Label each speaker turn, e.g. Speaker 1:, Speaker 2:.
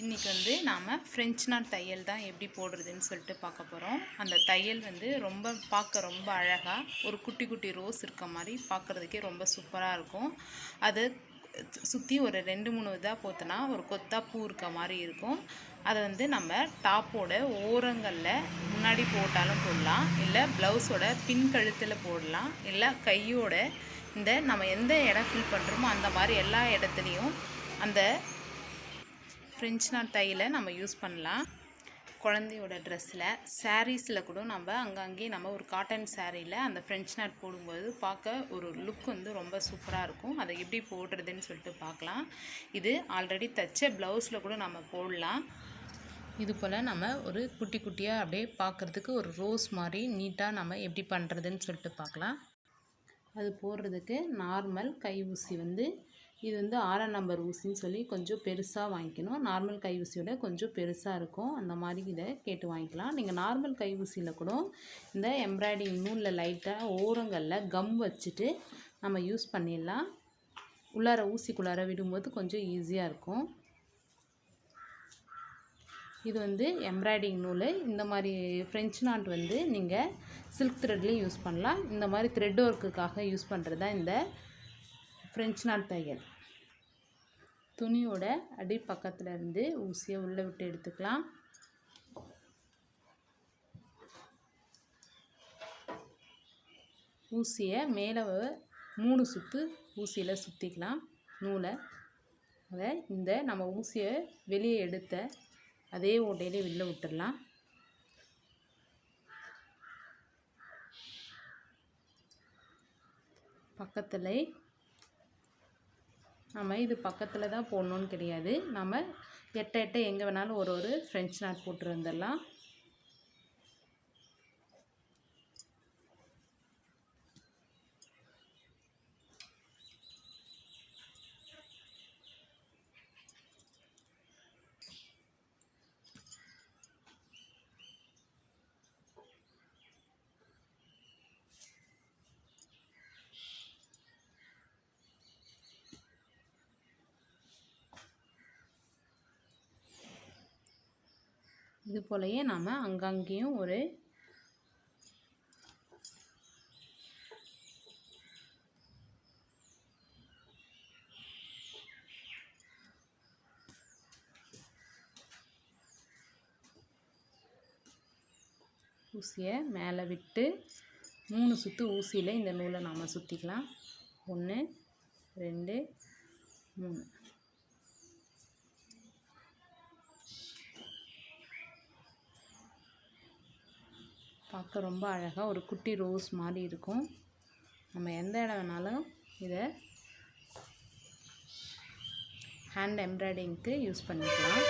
Speaker 1: இன்றைக்கி வந்து நாம் ஃப்ரெஞ்ச் நாட் தையல் தான் எப்படி போடுறதுன்னு சொல்லிட்டு பார்க்க போகிறோம் அந்த தையல் வந்து ரொம்ப பார்க்க ரொம்ப அழகாக ஒரு குட்டி குட்டி ரோஸ் இருக்க மாதிரி பார்க்குறதுக்கே ரொம்ப சூப்பராக இருக்கும். அது சுற்றி ஒரு ரெண்டு மூணு இதாக போத்தனா ஒரு கொத்தா பூ இருக்க மாதிரி இருக்கும். அதை வந்து நம்ம டாப்போட ஓரங்களில் முன்னாடி போட்டாலும் போடலாம் இல்லை ப்ளவுஸோட பின் கழுத்தில் போடலாம் இல்லை கையோட இந்த நம்ம எந்த இடம் ஃபில் பண்ணுறோமோ அந்த மாதிரி எல்லா இடத்துலையும் அந்த ஃப்ரெஞ்ச் நாட் தையில் நம்ம யூஸ் பண்ணலாம். குழந்தையோட ட்ரெஸ்ஸில் சாரீஸில் கூட நம்ம அங்கங்கே நம்ம ஒரு காட்டன் சாரீயில் அந்த ஃப்ரெஞ்ச் நாட் போடும்போது பார்க்க ஒரு லுக் வந்து ரொம்ப சூப்பராக இருக்கும். அதை எப்படி போடுறதுன்னு சொல்லிட்டு பார்க்கலாம். இது ஆல்ரெடி தைச்ச ப்ளவுஸில் கூட நம்ம போடலாம். இது போல் நம்ம ஒரு குட்டி குட்டியாக அப்படியே பார்க்குறதுக்கு ஒரு ரோஸ் மாதிரி நீட்டாக நம்ம எப்படி பண்ணுறதுன்னு சொல்லிட்டு பார்க்கலாம். அது போடுறதுக்கு நார்மல் கை ஊசி வந்து இது வந்து ஆறாம் நம்பர் ஊசின்னு சொல்லி கொஞ்சம் பெருசாக வாங்கிக்கணும். நார்மல் கை ஊசியோட கொஞ்சம் பெருசாக இருக்கும். அந்த மாதிரி இதை கேட்டு வாங்கிக்கலாம். நீங்கள் நார்மல் கை ஊசியில் கூட இந்த எம்ப்ராய்டிங் நூலில் லைட்டாக ஓரங்களில் கம் வச்சுட்டு நம்ம யூஸ் பண்ணிடலாம். உள்ளார ஊசிக்குள்ளார விடும்போது கொஞ்சம் ஈஸியாக இருக்கும். இது வந்து எம்ப்ராய்டிங் நூல். இந்த மாதிரி ஃப்ரெஞ்ச் நாட் வந்து நீங்கள் சில்க் த்ரெட்லேயும் யூஸ் பண்ணலாம். இந்த மாதிரி த்ரெட் ஒர்க்குக்காக யூஸ் பண்ணுறது தான் இந்த ஃப்ரெஞ்ச் நாட் தையல். துணியோட அடி பக்கத்தில் இருந்து ஊசியை உள்ளே விட்டு எடுத்துக்கலாம். ஊசியை மேலே மூணு சுற்று ஊசியில் சுற்றிக்கலாம் நூலை. அதை இந்த நம்ம ஊசியை வெளியே எடுத்த அதே ஓட்டையிலே வெளில விட்டுடலாம். பக்கத்தில் நம்ம இது பக்கத்தில் தான் போடணுன்னு கிடையாது. நம்ம எட்ட எட்ட எங்கே வேணாலும் ஒரு ஒரு ஃப்ரெஞ்ச் நாட் போட்டு வந்துடலாம். இது போலயே நாம் அங்கங்கேயும் ஒரு ஊசியை மேலே விட்டு மூணு சுற்று ஊசியில் இந்த நூலை நாம் சுற்றிக்கலாம் ஒன்று ரெண்டு மூணு. பார்க்க ரொம்ப அழகாக ஒரு குட்டி ரோஸ் மாதிரி இருக்கும். நம்ம எந்த இடம் வேணாலும் இதை ஹேண்ட் எம்ப்ராய்டிங்க்கு யூஸ் பண்ணிக்கலாம்.